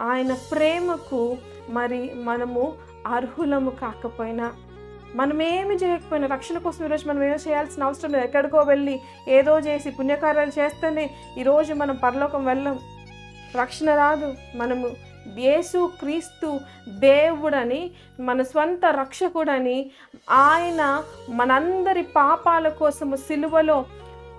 ఆయన ప్రేమకు మరి మనము అర్హులము కాకపోయినా మనం ఏమి చేయకపోయినా రక్షణ కోసం ఈరోజు మనం ఏమో చేయాల్సిన అవసరం లేదు. ఎక్కడికో వెళ్ళి ఏదో చేసి పుణ్యకార్యాలు చేస్తేనే ఈరోజు మనం పరలోకం వెళ్ళం. రక్షణ రాదు. మనము యేసు క్రీస్తు దేవుడని మన స్వంత రక్షకుడని ఆయన మనందరి పాపాల కోసము సిలువలో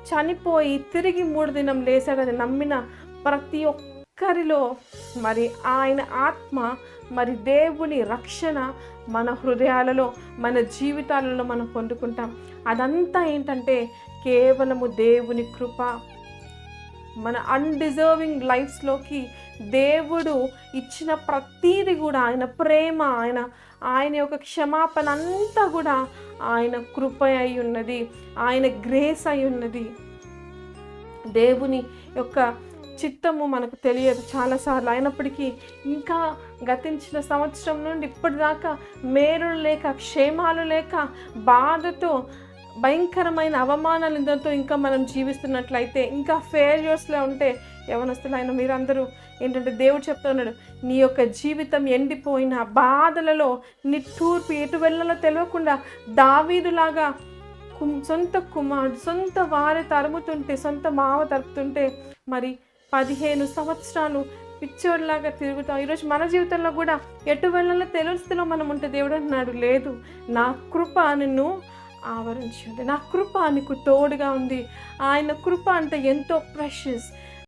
చనిపోయి తిరిగి మూడు దినం లేచాడని నమ్మిన ప్రతి ఒక్క ఒక్కరిలో మరి ఆయన ఆత్మ మరి దేవుని రక్షణ మన హృదయాలలో మన జీవితాలలో మనం పొందుకుంటాం. అదంతా ఏంటంటే కేవలము దేవుని కృప. మన అన్డిజర్వింగ్ లైఫ్స్లోకి దేవుడు ఇచ్చిన ప్రతీది కూడా ఆయన ప్రేమ ఆయన ఆయన యొక్క క్షమాపణ అంతా కూడా ఆయన కృప అయి ఉన్నది. ఆయన గ్రేస్ అయి ఉన్నది. దేవుని యొక్క చిత్తము మనకు తెలియదు చాలాసార్లు. అయినప్పటికీ ఇంకా గతించిన సంవత్సరం నుండి ఇప్పటిదాకా మేలులు లేక క్షేమాలు లేక బాధతో భయంకరమైన అవమానాలతో ఇంకా మనం జీవిస్తున్నట్లయితే ఇంకా ఫెయిల్యూర్స్లో ఉంటే యవనస్తులైన మీరందరూ ఏంటంటే దేవుడు చెప్తున్నాడు నీ యొక్క జీవితం ఎండిపోయిన బాధలలో నిట్టూర్పు ఎటు వెళ్ళాలో తెలియకుండా దావీదులాగా కుం సొంత కుమారుడు సొంత వారి తరుముతుంటే సొంత మావ తరుపుతుంటే మరి పదిహేను సంవత్సరాలు పిచ్చోడ్లాగా తిరుగుతాం. ఈరోజు మన జీవితంలో కూడా ఎటు వెళ్ళాలో తెలుస్తులో మనం ఉంటే దేవుడు అంటున్నాడు లేదు నా కృప నిన్ను ఆవరించి ఉంది నా కృప నీకు తోడుగా ఉంది. ఆయన కృప అంటే ఎంతో ప్రెషస్